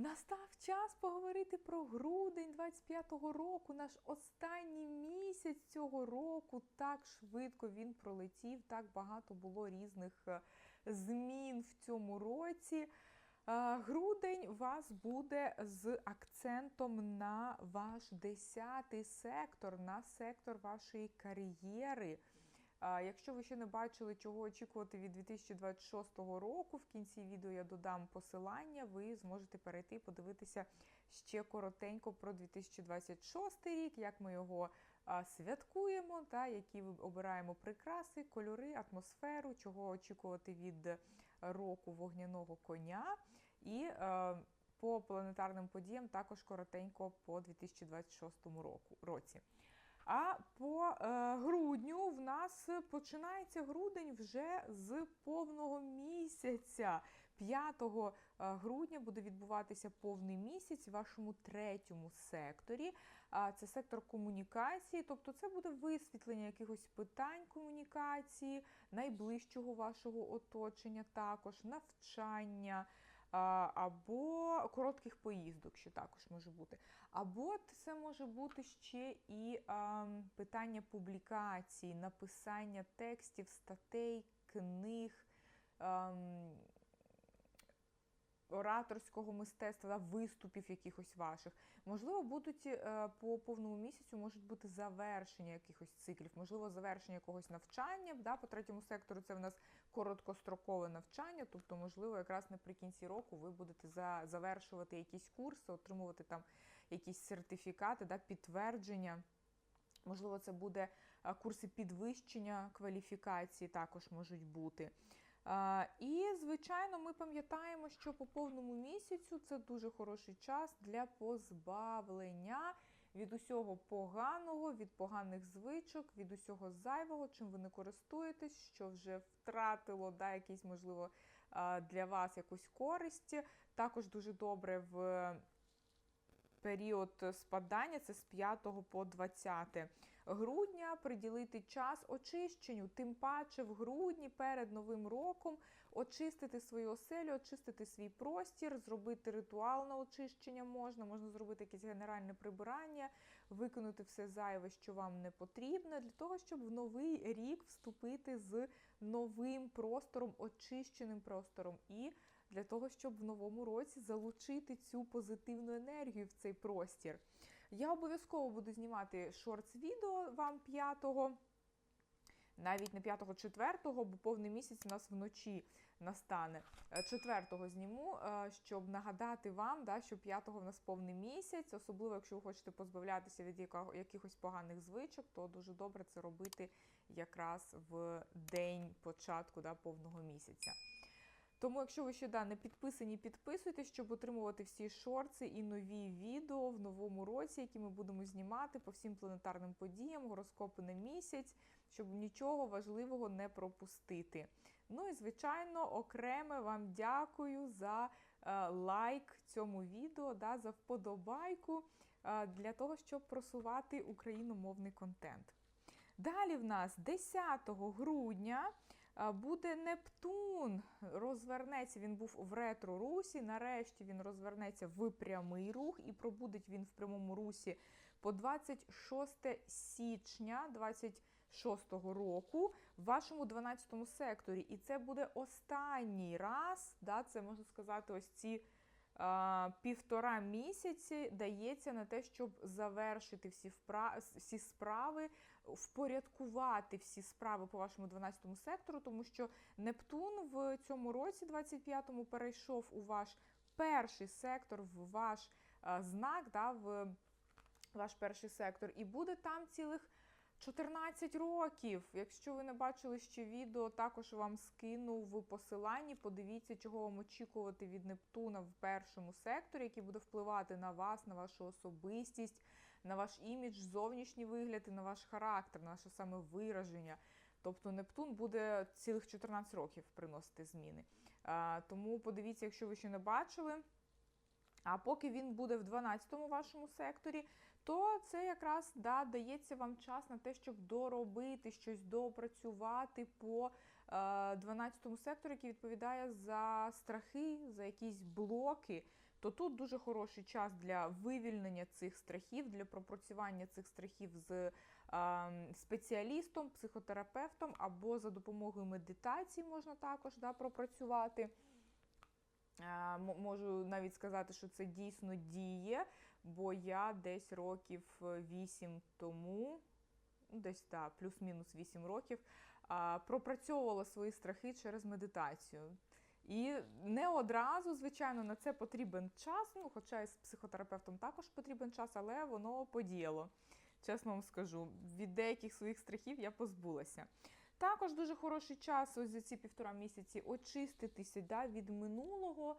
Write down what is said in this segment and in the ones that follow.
Настав час поговорити про грудень 25-го року, наш останній місяць цього року. Так швидко він пролетів, так багато було різних е, змін в цьому році. Е, Грудень вас буде з акцентом на ваш 10-й сектор, на сектор вашої кар'єри. Якщо ви ще не бачили, чого очікувати від 2026 року, в кінці відео я додам посилання, ви зможете перейти і подивитися ще коротенько про 2026 рік, як ми його святкуємо, та які обираємо прикраси, кольори, атмосферу, чого очікувати від року вогняного коня. І по планетарним подіям також коротенько по 2026 року році. А по е, грудню в нас починається грудень вже з повного місяця. 5 е, грудня буде відбуватися повний місяць в вашому третьому секторі. Це сектор комунікації, тобто це буде висвітлення якихось питань комунікації, найближчого вашого оточення, також навчання. Або коротких поїздок, що також може бути. Або це може бути ще і питання публікацій, написання текстів, статей, книг. Ораторського мистецтва, виступів якихось ваших. Можливо, будуть е, по повному місяцю можуть бути завершення якихось циклів, можливо, завершення якогось навчання. Да, По третьому сектору це в нас короткострокове навчання, тобто, можливо, якраз наприкінці року ви будете за, завершувати якісь курси, отримувати там якісь сертифікати, да, підтвердження. Можливо, це буде е, курси підвищення кваліфікації, також можуть бути. І, звичайно, ми пам'ятаємо, що по повному місяцю це дуже хороший час для позбавлення від усього поганого, від поганих звичок, від усього зайвого, чим ви не користуєтесь, що вже втратило да, якісь, можливо, для вас якусь користь. Також дуже добре в період спадання це з 5 по 20 грудня приділити час очищенню, тим паче в грудні перед новим роком очистити свою оселю, очистити свій простір, зробити ритуал на очищення можна, можна зробити якесь генеральне прибирання, виконати все зайве, що вам не потрібно, для того, щоб в новий рік вступити з новим простором, очищеним простором. і для того, щоб в новому році залучити цю позитивну енергію в цей простір. Я обов'язково буду знімати шортс-відео вам 5-го. Навіть не 5-го, 4-го, бо повний місяць у нас вночі настане. 4-го зніму, е, щоб нагадати вам, да, що 5-го в нас повний місяць, особливо, якщо ви хочете позбавлятися від якихось поганих звичок, то дуже добре це робити якраз в день початку да, повного місяця. Тому, якщо ви ще да, не підписані, підписуйтесь, щоб отримувати всі шорти і нові відео в новому році, які ми будемо знімати по всім планетарним подіям, гороскопи на місяць, щоб нічого важливого не пропустити. Ну і, звичайно, окреме вам дякую за е, лайк цьому відео, да, за вподобайку е, для того, щоб просувати україномовний контент. Далі в нас 10 грудня буде Нептун. Розвернеться, він був в ретро-русі. Нарешті він розвернеться в прямий рух і пробудить він в прямому русі по 26 січня 26 року в вашому 12 секторі. І це буде останній раз, да, це можна сказати, ось ці півтора місяці дається на те, щоб завершити всі вправи, всі справи, впорядкувати всі справи по вашому 12 сектору, тому що Нептун в цьому році, 25-му, перейшов у ваш перший сектор, в ваш знак, да, в ваш перший сектор, і буде там цілих. 14 років. Якщо ви не бачили ще відео, також вам скину в посиланні. Подивіться, чого вам очікувати від Нептуна в першому секторі, який буде впливати на вас, на вашу особистість, на ваш імідж, зовнішній вигляд і на ваш характер, на ваше саме вираження. Тобто Нептун буде цілих 14 років приносити зміни. Тому подивіться, якщо ви ще не бачили. А поки він буде в 12-му вашому секторі, то це якраз да, дається вам час на те, щоб доробити щось, доопрацювати по 12 сектору, який відповідає за страхи, за якісь блоки. То тут дуже хороший час для вивільнення цих страхів, для пропрацювання цих страхів з спеціалістом, психотерапевтом або за допомогою медитації можна також да, пропрацювати. Можу навіть сказати, що це дійсно діє, бо я десь років 8 тому, ну, десь так, плюс-мінус 8 років, пропрацьовувала свої страхи через медитацію. І не одразу, звичайно, на це потрібен час. Ну, хоча і з психотерапевтом також потрібен час, але воно подіяло. Чесно вам скажу, від деяких своїх страхів я позбулася. Також дуже хороший час ось за ці півтора місяці очиститися да, від минулого,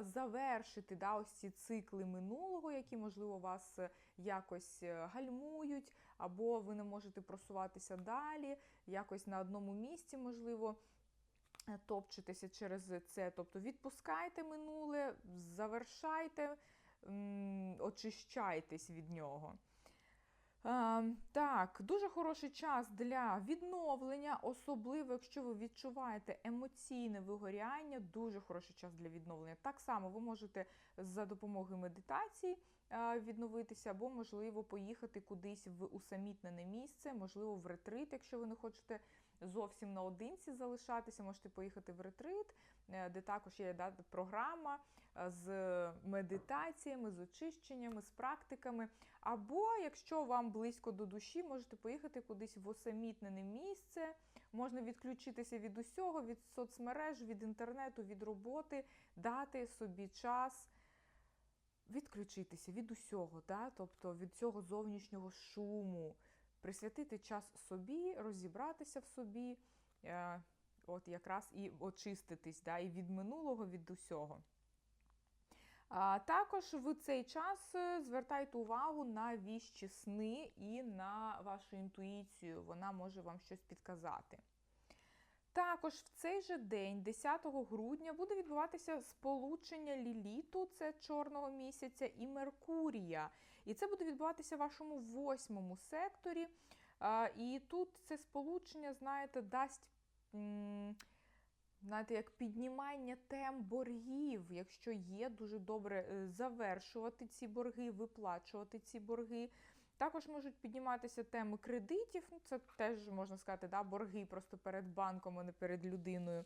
завершити да, ось ці цикли минулого, які, можливо, вас якось е, гальмують, або ви не можете просуватися далі, якось на одному місці, можливо. Е, топчетеся через це, тобто відпускайте минуле, завершайте, очищайтесь від нього. Ем, так, дуже хороший час для відновлення, особливо, якщо ви відчуваєте емоційне вигоряння, дуже хороший час для відновлення. Так само ви можете за допомогою медитації е, відновитися, або, можливо, поїхати кудись в усамітнене місце, можливо, в ретрит, якщо ви не хочете зовсім наодинці залишатися, можете поїхати в ретрит, е, де також є да, програма е, з медитаціями, з очищеннями, з практиками. Або, якщо вам близько до душі, можете поїхати кудись в осамітнене місце, можна відключитися від усього, від соцмереж, від інтернету, від роботи, дати собі час. Відключитися від усього, да? тобто від цього зовнішнього шуму, присвятити час собі, розібратися в собі, е, от якраз і очиститись да, і від минулого, від усього. А Також в цей час е, звертайте увагу на віщі сни і на вашу інтуїцію, вона може вам щось підказати. Також в цей же день, 10 грудня, буде відбуватися сполучення ліліту, це чорного місяця, і Меркурія. І це буде відбуватися в вашому восьмому секторі. І тут це сполучення, знаєте, дасть. Знаєте, як піднімання тем боргів, якщо є, дуже добре е, завершувати ці борги, виплачувати ці борги. Також можуть підніматися теми кредитів, ну це теж можна сказати, да, борги просто перед банком, а не перед людиною.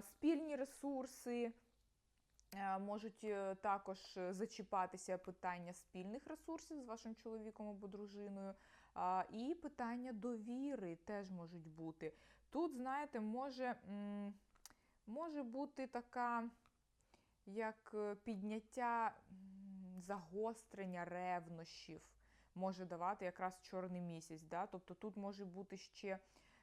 Спільні ресурси, можуть е, також зачіпатися питання спільних ресурсів з вашим чоловіком або дружиною, і питання довіри теж можуть бути. Тут, знаєте, може, може бути така як е, підняття загострення ревнощів, може давати якраз чорний місяць. Да? Тобто тут може бути ще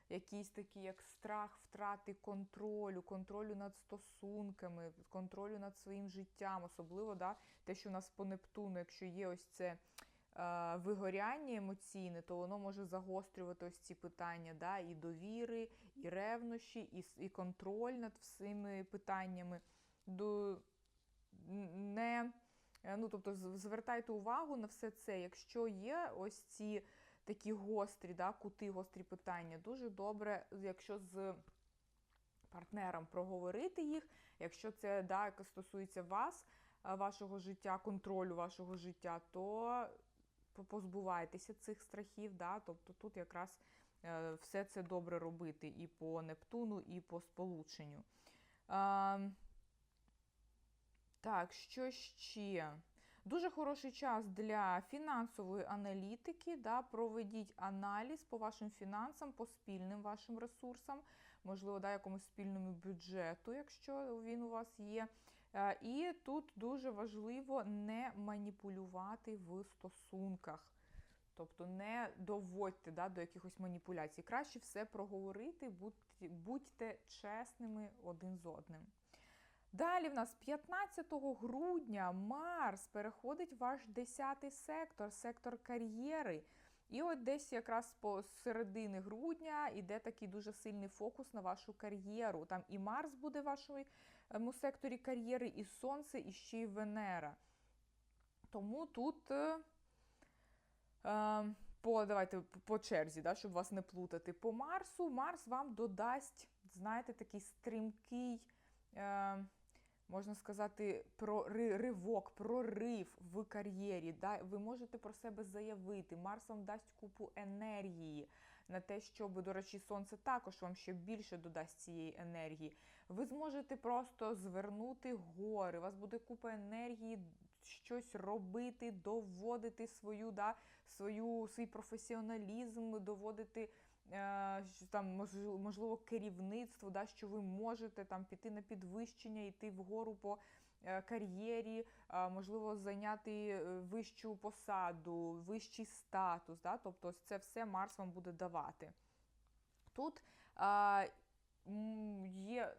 якісь такі, як страх втрати контролю, контролю над стосунками, контролю над своїм життям, особливо да, те, що у нас по Нептуну, якщо є ось це. Е, вигоряння емоційне, то воно може загострювати ось ці питання, да, і довіри, і ревнощі, і і контроль над всіми питаннями. До, не, ну, Тобто звертайте увагу на все це, якщо є ось ці такі гострі, да, кути, гострі питання. Дуже добре, якщо з партнером проговорити їх, якщо це да, стосується вас, вашого життя, контролю вашого життя, то позбувайтеся цих страхів. Да, Тобто тут якраз е, все це добре робити і по Нептуну, і по сполученню. Так, що ще? Дуже хороший час для фінансової аналітики. Да, Проведіть аналіз по вашим фінансам, по спільним вашим ресурсам, можливо, да, якомусь спільному бюджету, якщо він у вас є. Е, і тут дуже важливо не маніпулювати в стосунках. Тобто не доводьте да, до якихось маніпуляцій. Краще все проговорити, будьте, будьте чесними один з одним. Далі в нас 15 грудня Марс переходить в ваш 10 сектор, сектор кар'єри. І от десь якраз по середини грудня йде такий дуже сильний фокус на вашу кар'єру. Там і Марс буде в вашому секторі кар'єри, і Сонце, і ще й Венера. Тому тут е, Е, по, давайте по черзі, да, щоб вас не плутати. По Марсу Марс вам додасть, знаєте, такий стрімкий, е, можна сказати, прори- ривок, прорив в кар'єрі. Да? Ви можете про себе заявити. Марс вам дасть купу енергії на те, щоб, до речі, сонце також вам ще більше додасть цієї енергії. Ви зможете просто звернути гори, у вас буде купа енергії. Щось робити, доводити свою, да, свою, свій професіоналізм, доводити там можливо, керівництво, да, що ви можете там піти на підвищення, йти вгору по е, кар'єрі, е, можливо, зайняти е, вищу посаду, вищий статус. Да, тобто це все Марс вам буде давати. Тут е, м, є.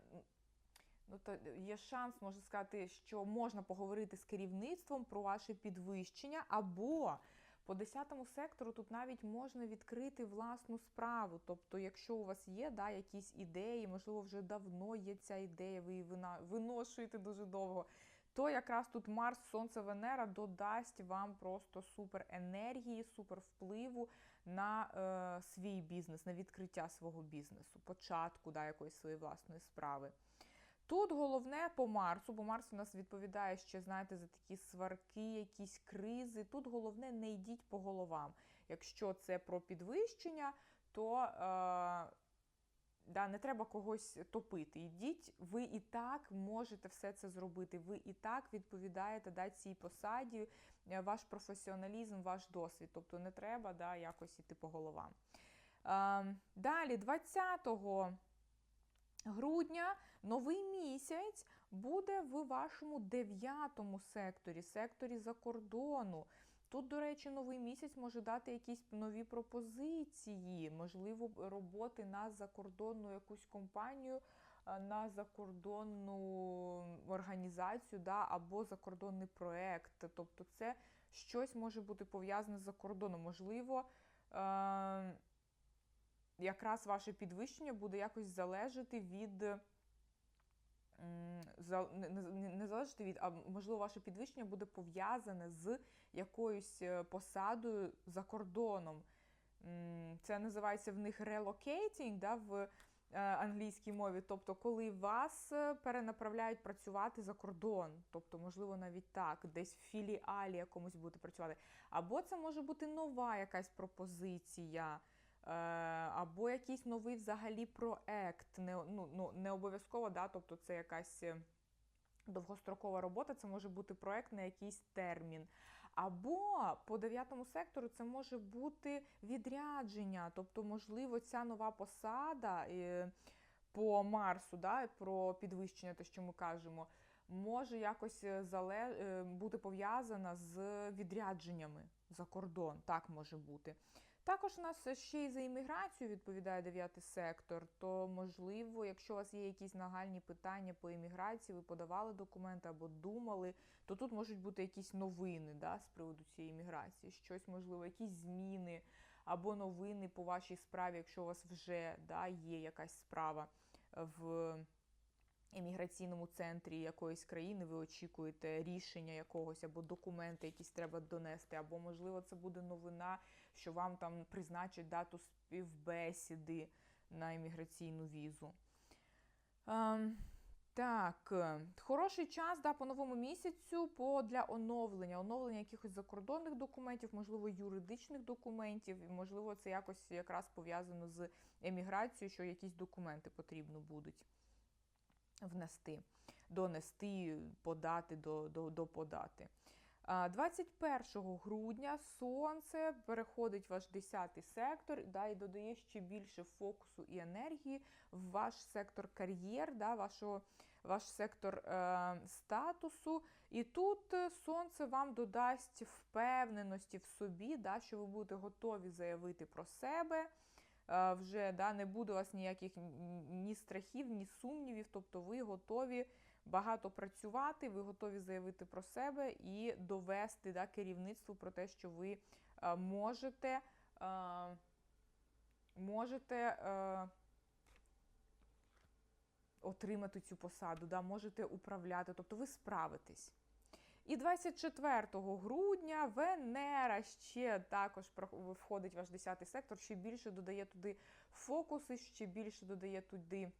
Ну, то є шанс, можна сказати, що можна поговорити з керівництвом про ваше підвищення, або по 10 сектору тут навіть можна відкрити власну справу. Тобто, якщо у вас є да, якісь ідеї, можливо, вже давно є ця ідея, ви її виношуєте дуже довго, то якраз тут Марс, Сонце, Венера додасть вам просто супер енергії, супер впливу на е, свій бізнес, на відкриття свого бізнесу, початку да, якоїсь своєї власної справи. Тут головне по Марсу, бо Марс у нас відповідає ще, знаєте, за такі сварки, якісь кризи. Тут головне не йдіть по головам. Якщо це про підвищення, то е, да, не треба когось топити. Йдіть, ви і так можете все це зробити. Ви і так відповідаєте да, цій посаді, е, ваш професіоналізм, ваш досвід. Тобто не треба да, якось іти по головам. Е, далі, 20 грудня новий місяць буде в вашому дев'ятому секторі, секторі за кордону. Тут, до речі, новий місяць може дати якісь нові пропозиції, можливо, роботи на закордонну якусь компанію, на закордонну організацію, да, або закордонний проект. Тобто, це щось може бути пов'язане з закордоном. Можливо, е- якраз ваше підвищення буде якось залежати від. не, залежати від, а можливо, ваше підвищення буде пов'язане з якоюсь е, посадою за кордоном. Це називається в них relocating, да, в е, англійській мові. Тобто, коли вас е, перенаправляють працювати за кордон, тобто, можливо, навіть так, десь в філіалі якомусь будете працювати. Або це може бути нова якась пропозиція. Е, або якийсь новий взагалі проект. Не, ну, ну, не обов'язково, да, тобто це якась е, довгострокова робота, це може бути проект на якийсь термін. Або по дев'ятому сектору це може бути відрядження, тобто, можливо, ця нова посада е, по Марсу, да, про підвищення, те, що ми кажемо, може якось зале... е, бути пов'язана з відрядженнями за кордон. Так може бути. Також у нас ще й за імміграцію відповідає дев'ятий сектор. То можливо, якщо у вас є якісь нагальні питання по імміграції, ви подавали документи або думали, то тут можуть бути якісь новини да, з приводу цієї імміграції, щось можливо, якісь зміни або новини по вашій справі, якщо у вас вже да, є якась справа в імміграційному центрі якоїсь країни, ви очікуєте рішення якогось або документи, якісь треба донести, або можливо це буде новина, що вам там призначать дату співбесіди на імміграційну візу. Ем, так, хороший час да, по новому місяцю по для оновлення, оновлення якихось закордонних документів, можливо, юридичних документів, і можливо, це якось якраз пов'язано з еміграцією, що якісь документи потрібно будуть внести, донести, подати, до. А, 21 грудня сонце переходить в ваш 10 сектор да, і додає ще більше фокусу і енергії в ваш сектор кар'єр, да, вашого, ваш сектор е, статусу. І тут е, сонце вам додасть впевненості в собі, да, що ви будете готові заявити про себе. Е, Вже да, не буде у вас ніяких ні- страхів, ні сумнівів, тобто ви готові багато працювати, ви готові заявити про себе і довести да, керівництву про те, що ви е, можете, е, можете отримати цю посаду, да, можете управляти, тобто ви справитесь. І 24 грудня Венера ще також входить в ваш 10 сектор, ще більше додає туди фокуси, ще більше додає туди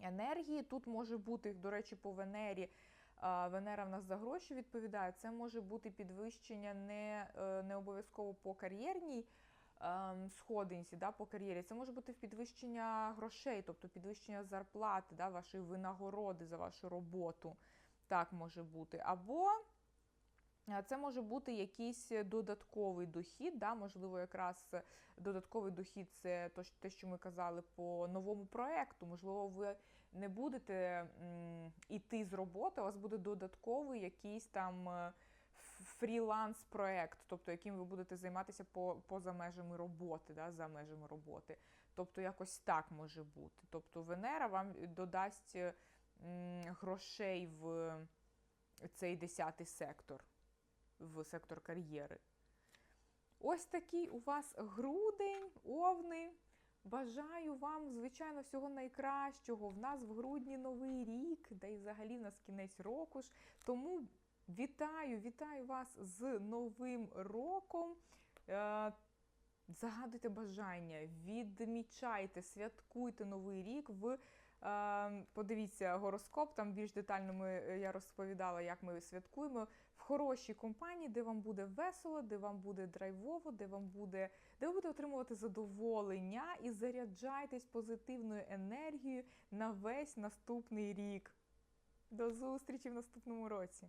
енергії. Тут може бути, до речі, по Венері. Венера в нас за гроші відповідає. Це може бути підвищення не, е, не обов'язково по кар'єрній ем, сходинці, да, по кар'єрі. Це може бути підвищення грошей, тобто підвищення зарплати, да, вашої винагороди за вашу роботу. Так може бути. Або це може бути якийсь додатковий дохід, да, можливо, якраз додатковий дохід це те, що ми казали по новому проекту. Можливо, ви не будете м, іти з роботи, у вас буде додатковий якийсь там е, фріланс-проект, тобто яким ви будете займатися по, поза межами роботи, да, за межами роботи. Тобто якось так може бути. Тобто Венера вам додасть е, грошей в цей десятий сектор, в сектор кар'єри. Ось такий у вас грудень, овни. Бажаю вам, звичайно, всього найкращого. В нас в грудні новий рік, да і взагалі в нас кінець року ж. Тому вітаю, вітаю вас з Новим роком. Е, Загадуйте бажання, відмічайте, святкуйте новий рік. В подивіться гороскоп. Там більш детально ми, е, я розповідала, як ми святкуємо в хорошій компанії, де вам буде весело, де вам буде драйвово, де вам буде, де ви будете отримувати задоволення і заряджайтесь позитивною енергією на весь наступний рік. До зустрічі в наступному році!